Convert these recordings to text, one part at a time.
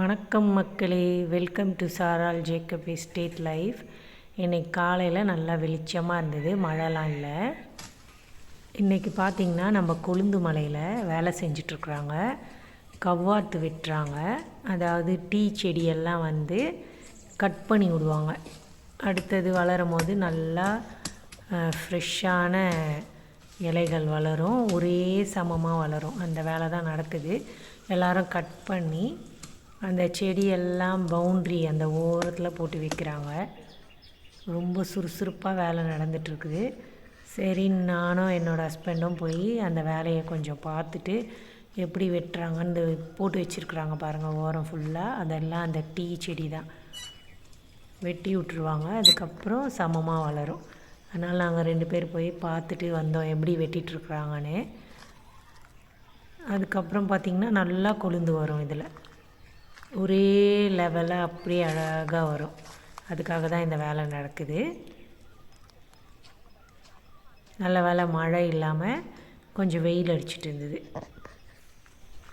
வணக்கம் மக்களே. Welcome to சாரால் ஜேக்கப் எஸ்டேட் லைஃப் இன்னைக்கு காலையில் நல்லா வெளிச்சமாக இருந்தது மழைலாம் இல்லை. இன்றைக்கி பார்த்திங்கன்னா நம்ம கொழுந்து மலையில் வேலை செஞ்சிட்ருக்குறாங்க. கவ்வாத்து வெட்டுறாங்க. அதாவது டீ செடியெல்லாம் வந்து கட் பண்ணி விடுவாங்க. அடுத்தது வளரும் போது நல்லா ஃப்ரெஷ்ஷான இலைகள் வளரும். ஒரே சமமாக வளரும். அந்த வேலை தான் நடக்குது. எல்லாரும் கட் பண்ணி அந்த செடியெல்லாம் பவுண்ட்ரி அந்த ஓரத்தில் போட்டு வைக்கிறாங்க. ரொம்ப சுறுசுறுப்பாக வேலை நடந்துகிட்ருக்குது சரி நானும் என்னோடய ஹஸ்பண்டும் போய் அந்த வேலையை கொஞ்சம் பார்த்துட்டு எப்படி வெட்டுறாங்கன்னு போட்டு வச்சுருக்குறாங்க பாருங்கள் ஓரம் ஃபுல்லாக அதெல்லாம் அந்த டீ செடி தான். வெட்டி விட்ருவாங்க அதுக்கப்புறம் சமமாக வளரும். அதனால் நாங்கள் ரெண்டு பேர் போய் பார்த்துட்டு வந்தோம் எப்படி வெட்டிகிட்ருக்குறாங்கன்னு அதுக்கப்புறம் பார்த்திங்கன்னா நல்லா கொழுந்து வரும் இதில். ஒரே லெவலாக அப்படியே அழகாக வரும். அதுக்காக தான் இந்த வேலை நடக்குது. நல்ல வேலை மழை இல்லாமல் கொஞ்சம் வெயில் அடிச்சிட்டு இருந்தது.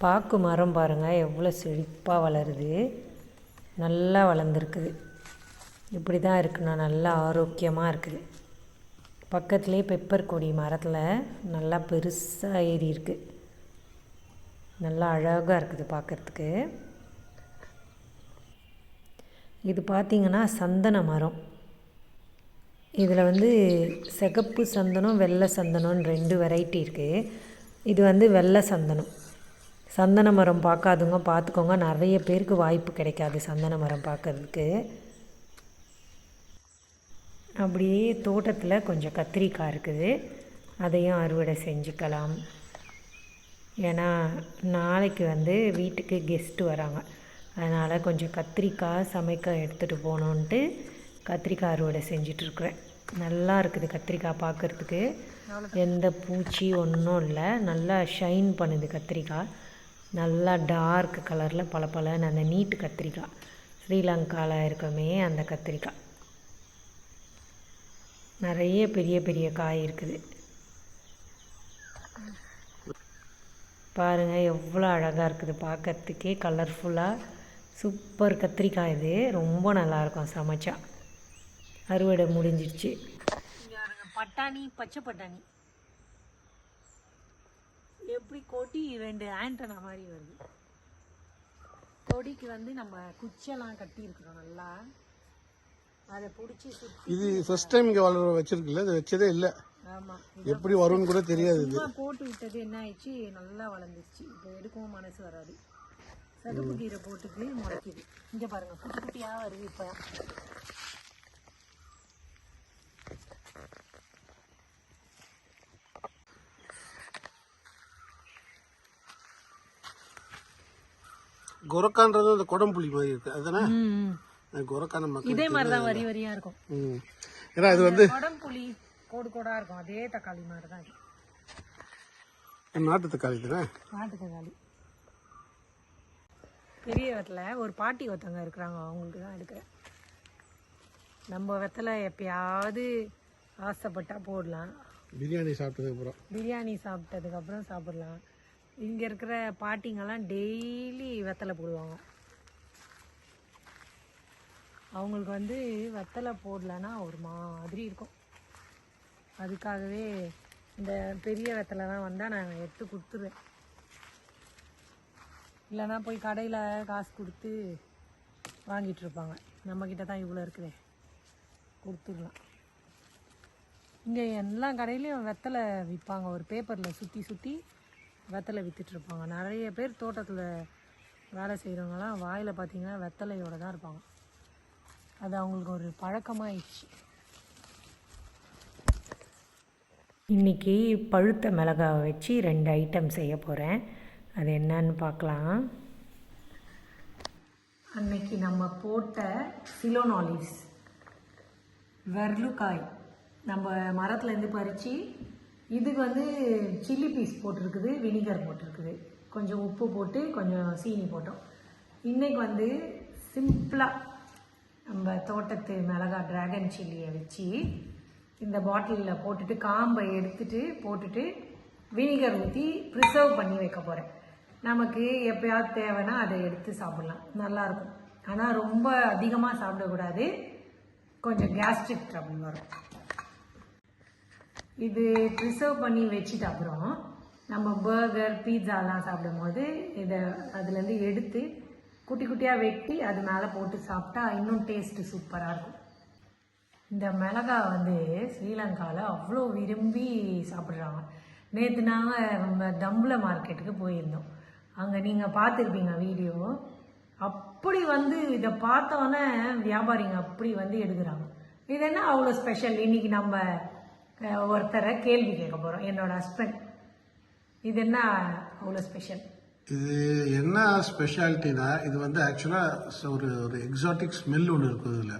பாக்கு மரம் பாருங்கள் எவ்வளோ செழிப்பாக வளருது. நல்லா வளர்ந்துருக்குது. இப்படி தான் இருக்குண்ணா நல்லா ஆரோக்கியமாக இருக்குது. பக்கத்துலேயே பெப்பர் கொடி மரத்தில் நல்லா பெருசாக ஏறி இருக்குது நல்லா அழகாக இருக்குது பார்க்குறதுக்கு இது பார்த்திங்கன்னா சந்தன மரம். இதில் வந்து சிகப்பு சந்தனம் வெள்ளை சந்தனம்னு ரெண்டு வெரைட்டி இருக்குது இது வந்து வெள்ளை சந்தனம். சந்தன மரம் பார்க்காதுங்க பார்த்துக்கோங்க நிறைய பேருக்கு வாய்ப்பு கிடைக்காது சந்தன மரம் பார்க்கறதுக்கு அப்படியே தோட்டத்தில் கொஞ்சம் கத்திரிக்காய் இருக்குது. அதையும் அறுவடை செஞ்சுக்கலாம். ஏன்னா நாளைக்கு வந்து வீட்டுக்கு கெஸ்ட்டு வராங்க. அதனால் கொஞ்சம் கத்திரிக்காய் சமைக்க எடுத்துகிட்டு போகணுன்ட்டு கத்திரிக்காய் அறுவடை செஞ்சிட்ருக்குறேன். நல்லா இருக்குது கத்திரிக்காய் பார்க்குறதுக்கு எந்த பூச்சி ஒன்றும் இல்லை. நல்லா ஷைன் பண்ணுது கத்திரிக்காய். நல்லா டார்க் கலரில் பல பலன்னு அந்த நீட்டு கத்திரிக்காய். ஸ்ரீலங்காவில் இருக்கமே அந்த கத்திரிக்காய். நிறைய பெரிய பெரிய காய் இருக்குது. பாருங்கள் எவ்வளோ அழகாக இருக்குது பார்க்கறதுக்கே கலர்ஃபுல்லாக சூப்பர் கத்திரிக்காய் இது. ரொம்ப நல்லாயிருக்கும் சமைச்சா. அறுவடை முடிஞ்சிடுச்சு பட்டாணி பச்சை பட்டாணி. எப்படி கொடி ரெண்டு ஆண்டனா மாதிரி வருது. கொடிக்கு வந்து நம்ம குச்செல்லாம் கட்டி இருக்கிறோம் நல்லா. அதை பிடிச்சி இது ஃபர்ஸ்ட் டைம் இங்கே வளர வச்சிருக்குல்ல இது வச்சதே இல்லை. ஆமாம் எப்படி வரும்னு கூட தெரியாது போட்டு விட்டது என்ன ஆயிடுச்சு? நல்லா வளர்ந்துருச்சு. இப்போ எடுக்கவும் மனசு வராது. சதுப்பு கீரை போட்டுட்டு முளைக்குது இங்கே பாருங்க குட்டி குட்டியாக வருது இப்போ. கொரக்கான்றது அந்த குடம்புளி மாதிரி இருக்கு. அதுதானே? கொரக்கான மக்கள் இதே மாதிரி தான் வரி வரியாக இருக்கும். ஏன்னா இது வந்து குடம்புளி கோடு கோடா இருக்கும். அதே தக்காளி மாதிரி தான் இது நாட்டு தக்காளி தானே? நாட்டு தக்காளி. பெரிய வெத்தலை ஒரு பாட்டி ஒருத்தவங்க இருக்கிறாங்க அவங்களுக்கு தான் எடுக்கிறேன். நம்ம வெத்தலை எப்பயாவது ஆசைப்பட்டா போடலாம். பிரியாணி சாப்பிட்டதுக்கு அப்புறம். பிரியாணி சாப்பிட்டதுக்கப்புறம் சாப்பிடலாம். இங்கே இருக்கிற பாட்டிங்கெல்லாம் டெய்லி வெத்தலை போடுவாங்க. அவங்களுக்கு வந்து வெத்தலை போடலன்னா ஒரு மாதிரி இருக்கும். அதுக்காகவே இந்த பெரிய வெத்தலைலாம் வந்தால் நான் எடுத்து கொடுத்துருவேன். இல்லைன்னா போய் கடையில் காசு கொடுத்து வாங்கிட்டு இருப்பாங்க நம்மக்கிட்ட தான் இவ்வளோ இருக்குதே. கொடுத்துடலாம். இங்கே எல்லா கடையிலையும் வெத்தலை விற்பாங்க ஒரு பேப்பரில் சுற்றி சுற்றி வெத்தலை விற்றுட்ருப்பாங்க நிறைய பேர் தோட்டத்தில் வேலை செய்கிறவங்கலாம் வாயில் பார்த்திங்கன்னா வெத்தலையோடு தான் இருப்பாங்க. அது அவங்களுக்கு ஒரு பழக்கமாகிடுச்சு இன்றைக்கி பழுத்த மிளகாவை வச்சு ரெண்டு ஐட்டம் செய்ய போகிறேன் அது என்னன்னு பார்க்கலாம். அன்னைக்கு நம்ம போட்ட சிலோனாலிஸ் வெர்லுக்காய். நம்ம மரத்துலேருந்து பறித்து இதுக்கு வந்து சில்லி பீஸ் போட்டிருக்குது வினிகர் போட்டிருக்குது. கொஞ்சம் உப்பு போட்டு கொஞ்சம் சீனி போட்டோம். இன்றைக்கி வந்து சிம்பிளாக நம்ம தோட்டத்து மிளகா ட்ராகன் சில்லியை வச்சு இந்த பாட்டிலில் போட்டுட்டு காம்பை எடுத்துட்டு போட்டுட்டு வினிகர் ஊற்றி ப்ரிசர்வ் பண்ணி வைக்க போகிறேன் நமக்கு எப்பயாவது தேவைன்னா அதை எடுத்து சாப்பிடலாம். நல்லாயிருக்கும். ஆனால் ரொம்ப அதிகமாக சாப்பிடக்கூடாது. கொஞ்சம் கேஸ்ட்ரிக் ட்ரபிள் வரும். இது ப்ரிசர்வ் பண்ணி வச்சுட்டு அப்புறம் நம்ம பர்கர் பீட்சாலாம் சாப்பிடும்போது இதை அதுலேருந்து எடுத்து குட்டி குட்டியாக வெட்டி அது மேலே போட்டு சாப்பிட்டா இன்னும் டேஸ்ட்டு சூப்பராக இருக்கும். இந்த மிளகா வந்து ஸ்ரீலங்காவில் அவ்வளோ விரும்பி சாப்பிட்றாங்க. நேற்று நாங்கள் நம்ம தம்புல மார்க்கெட்டுக்கு போயிருந்தோம். அங்கே நீங்கள் பார்த்துருப்பீங்க வீடியோ அப்படி வந்து இதை பார்த்தோன்னே வியாபாரிங்க அப்படி வந்து எடுக்கிறாங்க. இது என்ன அவ்வளோ ஸ்பெஷல் இன்னைக்கு நம்ம ஒருத்தரை கேள்வி கேட்க போகிறோம் என்னோட ஹஸ்பண்ட் இது என்ன அவ்வளோ ஸ்பெஷல் இது என்ன ஸ்பெஷாலிட்டினா இது வந்து ஆக்சுவலாக ஒரு ஒரு எக்ஸாட்டிக் ஸ்மெல் ஒன்று இருக்கும் இதில்.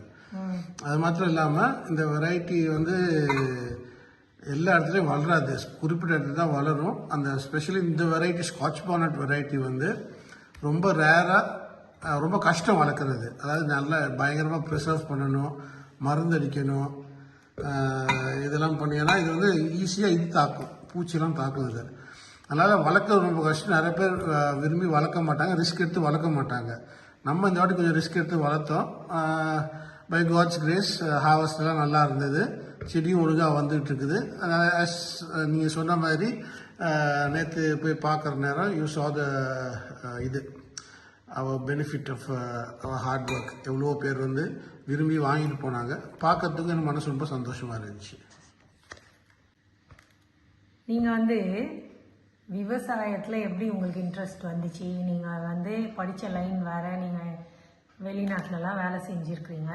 அது மாத்திரம் இல்லாமல் இந்த வெரைட்டி வந்து எல்லா இடத்துலையும் வளராது. குறிப்பிட்ட இடத்துல தான் வளரும். அந்த ஸ்பெஷலி இந்த வெரைட்டி ஸ்காட்ச் பானட் வெரைட்டி வந்து ரொம்ப ரேராக ரொம்ப கஷ்டம் வளர்க்குறது. அதாவது நல்லா பயங்கரமாக ப்ரிசர்வ் பண்ணணும் மருந்து அடிக்கணும் இதெல்லாம் பண்ணினா இது வந்து ஈஸியாக இது தாக்கும். பூச்சிலாம் தாக்கும் இது. அதனால் வளர்க்க ரொம்ப கஷ்டம். நிறைய பேர் விரும்பி வளர்க்க மாட்டாங்க ரிஸ்க் எடுத்து வளர்க்க மாட்டாங்க. நம்ம இந்த வாட்டி கொஞ்சம் ரிஸ்க் எடுத்து வளர்த்தோம். பை காட்ஸ் கிரேஸ் ஹார்வஸ்ட்லாம் நல்லா இருந்தது. செடியும் ஒழுங்காக வந்துகிட்டு இருக்குது அஸ் நீங்கள் சொன்ன மாதிரி நேற்று போய் பார்க்குற நேரம் யூ சா த இது. Our benefit of our hard work எவ்வளோ பேர் வந்து விரும்பி வாங்கிட்டு போனாங்க. பார்க்கறதுக்கு எனக்கு மனசு ரொம்ப சந்தோஷமாக இருந்துச்சு. நீங்கள் வந்து விவசாயத்தில் எப்படி உங்களுக்கு இன்ட்ரெஸ்ட் வந்துச்சு? நீங்கள் வந்து படித்த லைன் வேறு நீங்கள் வெளிநாட்டிலலாம் வேலை செஞ்சுருக்கிறீங்க.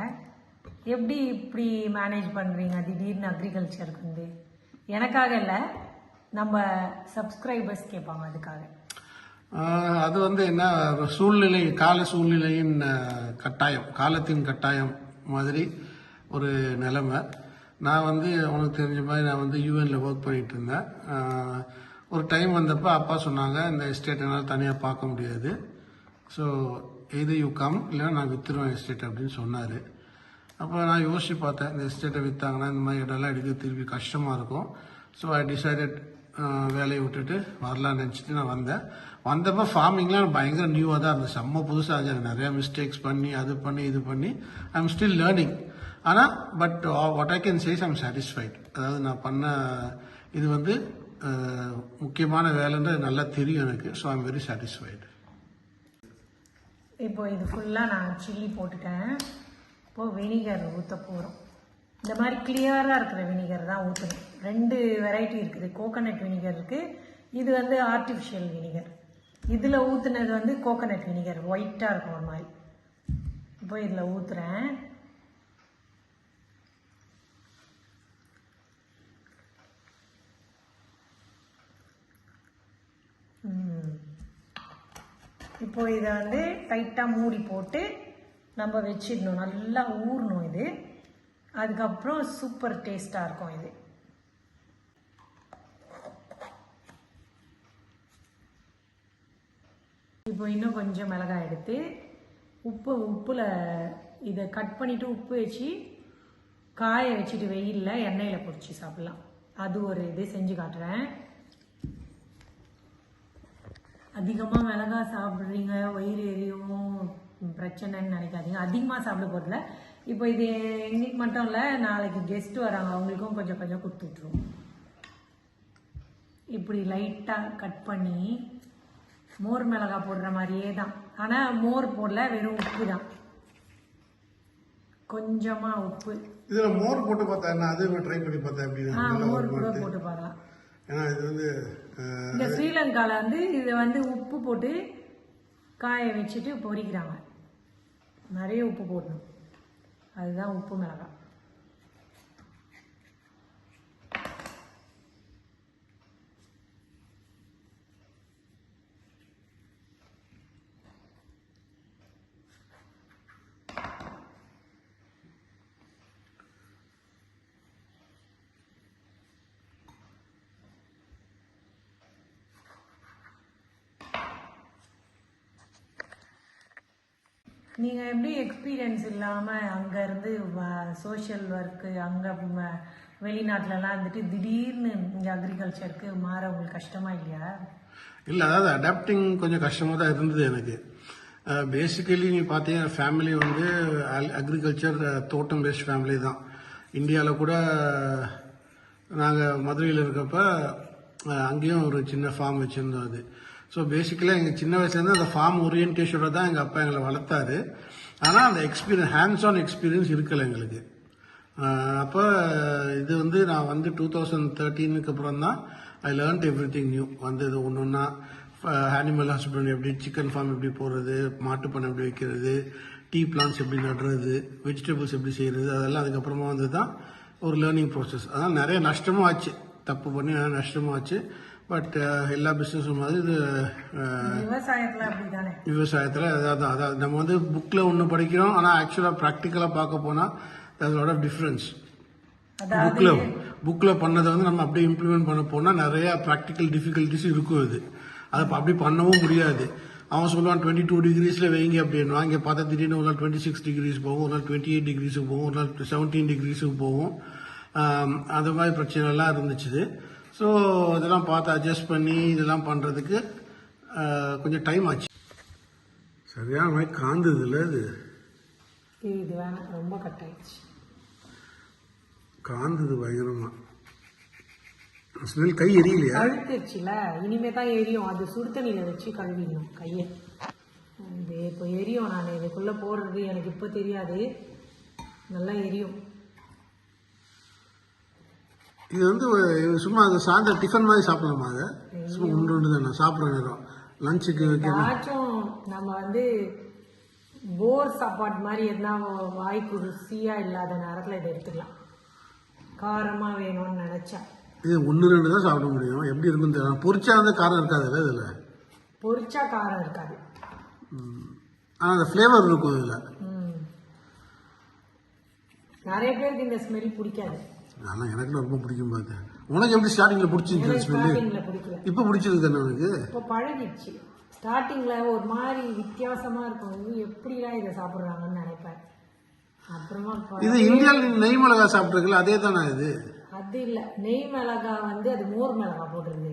எப்படி இப்படி மேனேஜ் பண்ணுறீங்க திடீர்னு அக்ரிகல்ச்சருக்கு வந்து. எனக்காக இல்லை நம்ம சப்ஸ்கிரைபர்ஸ் கேட்பாங்க அதுக்காக. அது வந்து என்ன சூழ்நிலை கால சூழ்நிலையின் கட்டாயம் காலத்தின் கட்டாயம் மாதிரி ஒரு நிலைமை. நான் வந்து உனக்கு தெரிஞ்ச மாதிரி நான் வந்து யூஎனில் ஒர்க் பண்ணிகிட்டு இருந்தேன். ஒரு டைம் வந்தப்போ அப்பா சொன்னாங்க இந்த எஸ்டேட் என்னால் தனியாக பார்க்க முடியாது. ஸோ எது யூ கம் இல்லைன்னா நான் வித்துருவேன் எஸ்டேட் அப்படின்னு சொன்னார். அப்போ நான் யோசிச்சு பார்த்தேன் இந்த எஸ்டேட்டை விற்றாங்கன்னா இந்த மாதிரி இடம்லாம் எடுக்க திருப்பி கஷ்டமாக இருக்கும். ஸோ ஐ டிசைடட் வேலையை விட்டுட்டு வரலான்னு நினச்சிட்டு நான் வந்தேன். வந்தப்போ ஃபார்மிங்லாம் பயங்கர நியூவாக தான் இருந்தது. செம்ம புதுசாக இருந்துச்சு. நிறையா மிஸ்டேக்ஸ் பண்ணி அது பண்ணி இது பண்ணி ஐ எம் ஸ்டில் லேர்னிங் ஆனால் but what I can says I'm satisfied அதாவது நான் பண்ண இது வந்து முக்கியமான வேலைன்றது நல்லா தெரியும் எனக்கு. ஸோ ஐம் வெரி சாட்டிஸ்ஃபைடு இப்போ இது ஃபுல்லாக நான் சில்லி போட்டுட்டேன். இப்போது வினிகர் ஊற்ற போகிறோம் இந்த மாதிரி கிளியராக இருக்கிற வினிகர் தான் ஊற்றணும் ரெண்டு வெரைட்டி இருக்குது. கோகோனட் வினிகர் இருக்குது இது வந்து ஆர்டிஃபிஷியல் வினிகர் இதில் ஊற்றுனது வந்து கோகோனட் வினிகர் ஒயிட்டாக இருக்கும் ஒரு மாதிரி. இப்போ இதில் ஊற்றுறேன் இப்போ இதை வந்து டைட்டாக மூடி போட்டு நம்ம வச்சிடணும். நல்லா ஊறணும் இது. அதுக்கப்புறம் சூப்பர் டேஸ்ட்டாக இருக்கும் இது. இப்போ இன்னும் கொஞ்சம் மிளகாய் எடுத்து உப்பு உப்பில் இதை கட் பண்ணிவிட்டு உப்பு வச்சு காய வச்சுட்டு வெயிலில் எண்ணெயில் பொடிச்சு சாப்பிட்லாம். அது ஒரு இது செஞ்சு காட்டுறேன். அதிகமாக மிளகாய் சாப்பிட்றீங்க வயிறு எரியும். பிரச்சனைன்னு நினைக்காதீங்க. அதிகமாக சாப்பிட போகிறதில்ல இப்போ இது இன்னைக்கு மட்டும் இல்லை நாளைக்கு கெஸ்ட் வராங்க. அவங்களுக்கும் கொஞ்சம் கொஞ்சம் கொடுத்து விட்ருவோம் இப்படி லைட்டாக கட் பண்ணி மோர் மிளகாய் போடுற மாதிரியே தான். ஆனால் மோர் போடல வெறும் உப்பு தான். கொஞ்சமாக உப்பு. இதில் மோர் போட்டு பார்த்தா என்ன? அது ட்ரை பண்ணி பார்த்தேன் ஆ அப்படின்னு மோர் கூட போட்டு பார்க்கலாம். ஏன்னா இது வந்து இந்த ஸ்ரீலங்கால வந்து இதை வந்து உப்பு போட்டு காய வச்சுட்டு பொரிக்கிறாங்க. நிறைய உப்பு போடணும். அதுதான் உப்பு மிளகாய். நீங்கள் எப்படி எக்ஸ்பீரியன்ஸ் இல்லாமல் அங்கேருந்து சோஷியல் ஒர்க்கு அங்கே வெளிநாட்டிலலாம் இருந்துட்டு திடீர்னு இங்கே அக்ரிகல்ச்சருக்கு மாற உங்களுக்கு கஷ்டமா இல்லையா? இல்லை அதாவது அடாப்டிங் கொஞ்சம் கஷ்டமாக தான் இருந்தது எனக்கு. பேசிக்கலி நீ பார்த்தீங்கன்னா ஃபேமிலி வந்து அக்ரிகல்ச்சர் தோட்டம் பேஸ்ட் ஃபேமிலி தான். இந்தியாவில் கூட நாங்கள் மதுரையில் இருக்கப்போ அங்கேயும் ஒரு சின்ன ஃபார்ம் வச்சுருந்தோம் அது. ஸோ பேசிக்கலாக எங்கள் சின்ன வயசுலேருந்து அந்த ஃபார்ம் ஓரியன்டேஷனோட தான் எங்கள் அப்பா எங்களை வளர்த்தாரு. ஆனால் அந்த எக்ஸ்பீரியன்ஸ் ஹேண்ட்ஸ் ஆன் எக்ஸ்பீரியன்ஸ் இருக்கலை எங்களுக்கு. அப்போ இது வந்து நான் வந்து டூ தௌசண்ட் தேர்ட்டீனுக்கு அப்புறம் தான் I learned everything new வந்து இது ஒன்று ஒன்றா அனிமல் ஹஸ்பண்ட் எப்படி சிக்கன் ஃபார்ம் எப்படி போடுறது மாட்டுப்பண்ணை எப்படி வைக்கிறது டீ பிளான்ஸ் எப்படி நடுறது வெஜிடபிள்ஸ் எப்படி செய்கிறது அதெல்லாம் அதுக்கப்புறமா வந்து தான் ஒரு லேர்னிங் ப்ராசஸ் அதனால் நிறைய நஷ்டமும் ஆச்சு. தப்பு பண்ணி நிறைய நஷ்டமும் ஆச்சு. பட் எல்லா பிஸ்னஸும் மாதிரி இது அஹ், விவசாயத்தில் அதாவது அதாவது நம்ம வந்து புக்கில் ஒன்று படிக்கிறோம் ஆனால் ஆக்சுவலாக ப்ராக்டிக்கலாக பார்க்க போனால் a lot ஆஃப் டிஃப்ரென்ஸ் புக்கில் புக்கில் பண்ணதை வந்து நம்ம அப்படியே இம்ப்ளிமெண்ட் பண்ண போனால் நிறைய ப்ராக்டிக்கல் டிஃபிகல்ட்டிஸ் இருக்கும் இது. அதை அப்படி பண்ணவும் முடியாது. அவன் சொல்லுவான் டுவெண்ட்டி டூ டிகிரிஸில் வைங்க அப்படின்னு. இங்கே பார்த்தா திடீர்னு ஒரு நாள் டுவெண்ட்டி சிக்ஸ் டிகிரிஸ் போகும் ஒரு நாள் டுவெண்ட்டி எயிட் டிகிரிஸுக்கு போகும் ஒரு நாள் செவன்டீன் டிகிரிஸுக்கு போகும். அது மாதிரி பிரச்சனைலாம் இருந்துச்சு ஸோ இதெல்லாம் பார்த்து அட்ஜஸ்ட் பண்ணி இதெல்லாம் பண்ணுறதுக்கு கொஞ்சம் டைம் ஆச்சு. சரியான மாதிரி காந்தது இல்லை இது இது வேணாம். ரொம்ப கட் ஆயிடுச்சு. காந்தது பயங்கரமா. ஸ்மெல் கை எரியலையா? அழுத்துருச்சுல இனிமே தான் எரியும். அது சுடு தண்ணியில் வச்சு கழுவிடணும் கையை. இது இப்போ எரியும் நான். இதுக்குள்ளே போடுறது எனக்கு இப்போ தெரியாது. நல்லா எரியும். இது வந்து சும்மா அது சாயந்தரம் டிஃபன் மாதிரி சாப்பிடலாமா அதை? சும்மா உண்டு உண்டு தானே சாப்பிட்ற நேரம். லஞ்சுக்கு வைக்கணும் ஏதாச்சும் நம்ம வந்து போர் சாப்பாடு மாதிரி எதுனா வாய்க்கு ருசியாக இல்லாத நேரத்தில் இதை எடுத்துக்கலாம். காரமாக வேணும்னு நினச்சா. இது ஒன்று ரெண்டு தான் சாப்பிட முடியும். எப்படி இருக்குன்னு தெரியல. பொரிச்சா வந்து காரம் இருக்காதுல்ல இதில்? பொரிச்சா காரம் இருக்காது. ஆனால் அந்த ஃப்ளேவர் இருக்கும் இதில். நிறைய பேருக்கு இந்த ஸ்மெல் பிடிக்காது. ஆனால் எனக்கு ரொம்ப பிடிக்கும் பார்த்தேன். உனக்கு எப்படி ஸ்டார்டிங்கில் பிடிச்சிருந்துச்சு பிடிக்கல. இப்போ பிடிச்சிருக்கு தானே உனக்கு? இப்போ பழகிடுச்சு. ஸ்டார்டிங்கில் ஒரு மாதிரி வித்தியாசமாக இருக்கும். எப்படிலாம் இதை சாப்பிட்றாங்கன்னு நினைப்பேன். அப்புறமா இது இந்தியாவில் நெய் மிளகா சாப்பிட்ருக்கல அதே தானே இது? அது இல்லை. நெய் மிளகா வந்து அது மோர் மிளகா போட்டிருந்து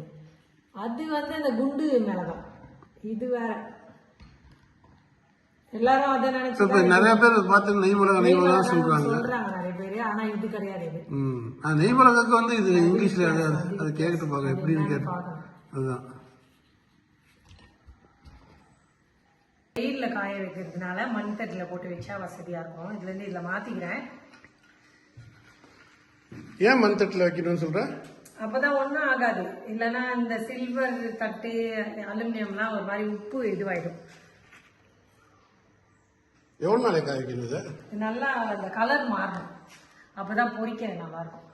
அது வந்து அந்த குண்டு மிளகா இது வேற. எல்லாரும் அதை நினைச்சு நிறைய பேர் பார்த்து நெய் மிளகா நெய் மிளகா சொல்கிறாங்க சொல்றாங்க. நிறைய பேர். ஆனா இது கிடையாது ம். அது நெய் மிளகாக்கு வந்து இது இங்கிலீஷில் அது கேட்டு பார்க்க எப்படின்னு கேட்டு. அதுதான். வெயில்ல காய வைக்கிறதுனால மண் தட்டில் போட்டு வச்சா வசதியா இருக்கும். இதுல இருந்து இதுல மாத்திக்கிறேன். ஏன் மண்தட்டில் வைக்கணும்னு சொல்கிறேன் அப்பதான் ஒன்றும் ஆகாது. இல்லைன்னா இந்த சில்வர் தட்டு அலுமினியம்லாம் ஒரு மாதிரி உப்பு இதுவாயிடும். எவ்வளோ நாளைக்கு காய வைக்கணும் இதை நல்லா அந்த கலர் மாறணும். அப்பதான் பொரிக்க நல்லா இருக்கும்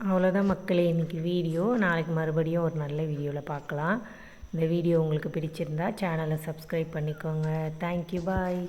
அவ்வளோதான் மக்களே இன்னைக்கு வீடியோ. நாளைக்கு மறுபடியும் ஒரு நல்ல வீடியோவில் பார்க்கலாம். இந்த வீடியோ உங்களுக்கு பிடிச்சிருந்தா சேனலை சப்ஸ்கிரைப் பண்ணிக்கோங்க. Thank you bye